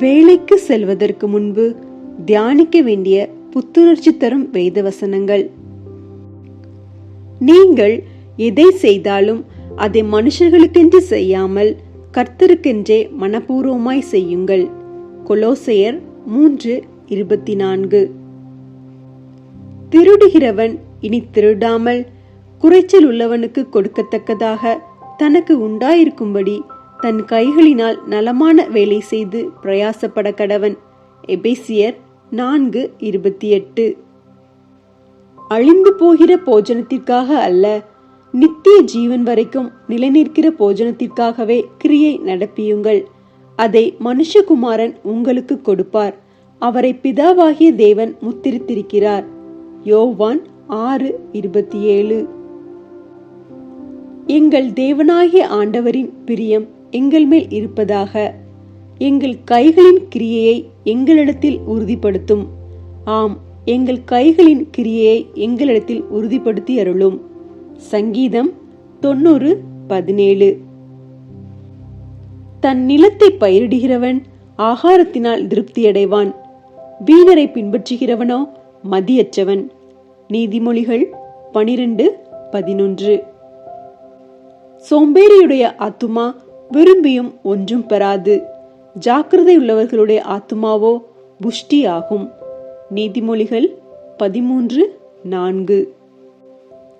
வேலைக்கு செல்வதற்கு முன்பு தியானிக்க வேண்டிய புத்துணர்ச்சி தரும் வேத வசனங்கள். நீங்கள் எதை செய்தாலும் அதை மனுஷர்களுக்கென்று செய்யாமல் கர்த்தருக்கென்றே மனப்பூர்வமாய் செய்யுங்கள். கொலோசையர் மூன்று இருபத்தி நான்கு திருடுகிறவன் இனி திருடாமல் குறைச்சல் உள்ளவனுக்கு கொடுக்கத்தக்கதாக தனக்கு உண்டாயிருக்கும்படி தன் கைகளினால் நலமான வேலை செய்து பிரயாசப்பட கடவன். எபேசியர் நான்கு இருபத்தி எட்டு. அழிந்து போகிற போஜனத்திற்காக அல்ல நித்திய ஜீவன் வரைக்கும் நிலைநிற்கிற போஜனத்திற்காகவே கிரியை நடப்பியுங்கள். அதை மனுஷகுமாரன் உங்களுக்கு கொடுப்பார். அவரை பிதாவாகிய தேவன் முத்திரித்திருக்கிறார். யோவான் ஆறு இருபத்தி ஏழு. எங்கள் தேவனாகிய ஆண்டவரின் பிரியம் எங்கள் மேல் இருப்பதாக. எங்கள் கைகளின் கிரியையை எங்களிடத்தில் உறுதிப்படுத்தும். ஆம் எங்கள் கைகளின் கிரியையை எங்களிடத்தில் உறுதிப்படுத்தி அருளும். சங்கீதம் தொண்ணூறு பதினேழு. தன் நிலத்தை பயிரிடுகிறவன் ஆகாரத்தினால் திருப்தியடைவான். வீணரை பின்பற்றுகிறவனோ மதியற்றவன். நீதிமொழிகள் பனிரெண்டு பதினொன்று. சோம்பேறியுடைய ஆத்துமா விரும்பியும் ஒன்றும் பெறாது. ஜாக்கிரதை உள்ளவர்களுடைய ஆத்மாவோ புஷ்டி ஆகும் நீதிமொழிகள் பதிமூன்று நான்கு.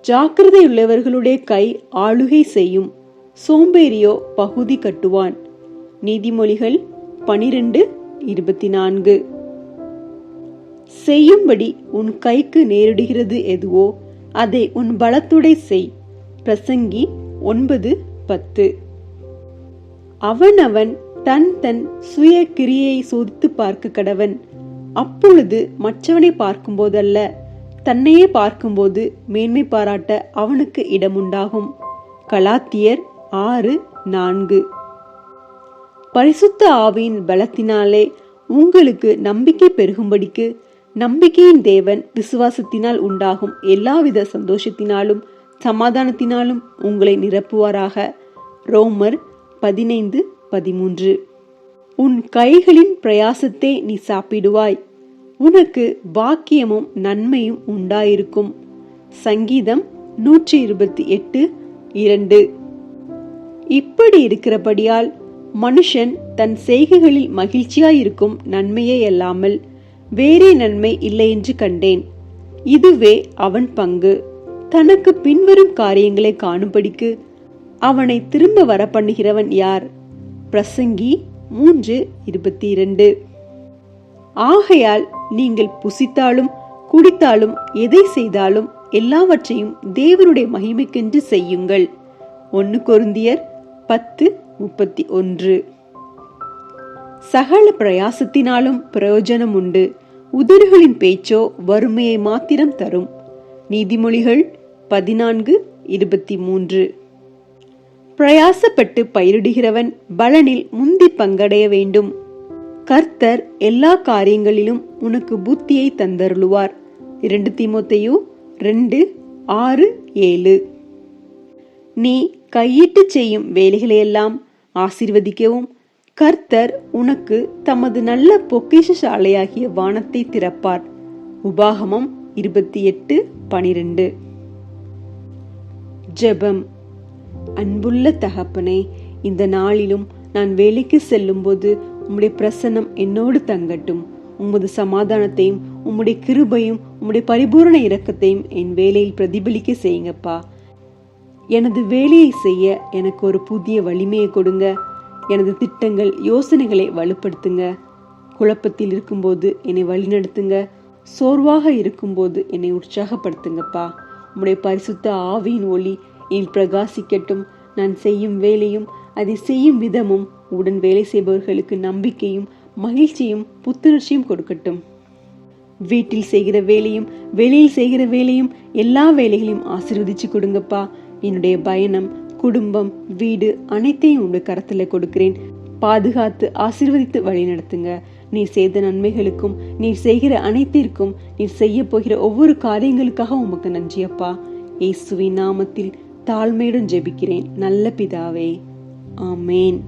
ஜாக்கிரதை உள்ளவர்களுடைய கை ஆளுகை செய்யும். சோம்பேறியோ பகுதி கட்டுவான். நீதிமொழிகள் பனிரெண்டு இருபத்தி நான்கு செய்யும்படி உன் கைக்கு நேரிடுகிறது எதுவோ அதை உன் பலத்துடை செய். பிரசங்கி ஒன்பது பத்து. அவனவன் தன் தன் சுய கிரியை சோதித்து பார்க்க கடவன். அப்பொழுது மற்றவனை பார்க்கும்போதல்ல தன்னையே பார்க்கும்போது மேன்மை பாராட்ட அவனுக்கு இடமுண்டாகும். கலாத்தியர் ஆறு நான்கு. பரிசுத்த ஆவியின் பலத்தினாலே உங்களுக்கு நம்பிக்கை பெருகும்படிக்கு நம்பிக்கையின் தேவன் விசுவாசத்தினால் உண்டாகும் எல்லாவித சந்தோஷத்தினாலும் சமாதானத்தினாலும் உங்களை நிரப்புவாராக. ரோமர் பதினைந்து பதிமூன்று. உன் கைகளின் பிரயாசத்தை நீ சாப்பிடுவாய். உனக்கு பாக்கியமும் நன்மையும் உண்டாயிருக்கும். சங்கீதம் நூற்றி இருபத்தி எட்டு இரண்டு. இப்படி இருக்கிறபடியால் மனுஷன் தன் செய்கைகளில் மகிழ்ச்சியாயிருக்கும் நன்மையே அல்லாமல் வேறே நன்மை இல்லை என்று கண்டேன். இதுவே அவன் பங்கு. தனக்கு பின்வரும் காரியங்களை காணும்படிக்கு அவனை திரும்ப வர பண்ணுகிறவன் யார்? பிரசங்கி மூன்று இருபத்தி இரண்டு ஆகையால் நீங்கள் புசித்தாலும் குடித்தாலும் எதை செய்தாலும் எல்லாவற்றையும் தேவனுடைய மகிமைக்கென்று செய்யுங்கள். ஒன்னு கொருந்தியர் பத்து முப்பத்தி ஒன்று சகல பிரயாசத்தினாலும் பிரயோஜனம் உண்டு. உதடுகளின் பேச்சோ வறுமையை மாத்திரம் தரும். நீதிமொழிகள் பதினான்கு இருபத்தி மூன்று. பிரயாசப்பட்டு பயிரிடுகிறவன் பலனில் முந்தி பங்கடைய வேண்டும். கர்த்தர் எல்லா காரியங்களிலும் உனக்கு புத்தியை தந்தருளுவார். இரண்டு திமுத்தையு ரெண்டு ஆறு ஏழு. நீ கையிட்டு செய்யும் வேலைகளையெல்லாம் ஆசிர்வதிக்கவும் கர்த்தர் உனக்கு தமது நல்ல பொக்கிஷ சாலையாகிய வானத்தை திறப்பார். உபாகமம் இருபத்தி எட்டு பனிரெண்டு. ஜெபம். அன்புள்ள தகப்பனே இந்த நாளிலும் நான் வேலைக்கு செல்லும்போது உம்முடைய பிரசன்னம் என்னோடு தங்கட்டும். உமது சமாதானத்தையும் உம்முடைய கிருபையும் உம்முடைய பரிபூரண இரக்கத்தையும் என் வேலையில் பிரதிபலிக்க செய்யுங்கப்பா. எனது வேலையை செய்ய எனக்கு ஒரு புதிய வலிமையை கொடுங்க. எனது திட்டங்கள் யோசனைகளை வலுப்படுத்துங்க. குழப்பத்தில் இருக்கும்போது என்னை வழிநடத்துங்க. சோர்வாக இருக்கும்போது என்னை உற்சாகப்படுத்துங்கப்பா. உம்முடைய பரிசுத்த ஆவியின் ஒளி என் பிரகாசிக்கட்டும். நான் செய்யும் வேலையும் அதை செய்யும் விதமும் உடன் வேலை செய்பவர்களுக்கு நம்பிக்கையும் மகிழ்ச்சியும் புத்துணர்ச்சியும் கொடுக்கட்டும். வீட்டில் செய்கிற வேலையும் வெளியில் செய்கிற வேலையும் எல்லா வேலைகளையும் ஆசீர்வதிச்சு கொடுங்கப்பா. என்னுடைய பயணம் குடும்பம் வீடு அனைத்தையும் உங்க கரத்துல கொடுக்கிறேன். பாதுகாத்து ஆசீர்வதித்து வழி நடத்துங்க. நீர் செய்த நன்மைகளுக்கும் நீ செய்கிற அனைத்திற்கும் நீ செய்ய போகிற ஒவ்வொரு காரியங்களுக்காக உமக்கு நன்றியப்பா. இயேசுவின் நாமத்தில் தாழ்மையுடன் ஜெபிக்கிறேன். நல்ல பிதாவே. ஆமேன்.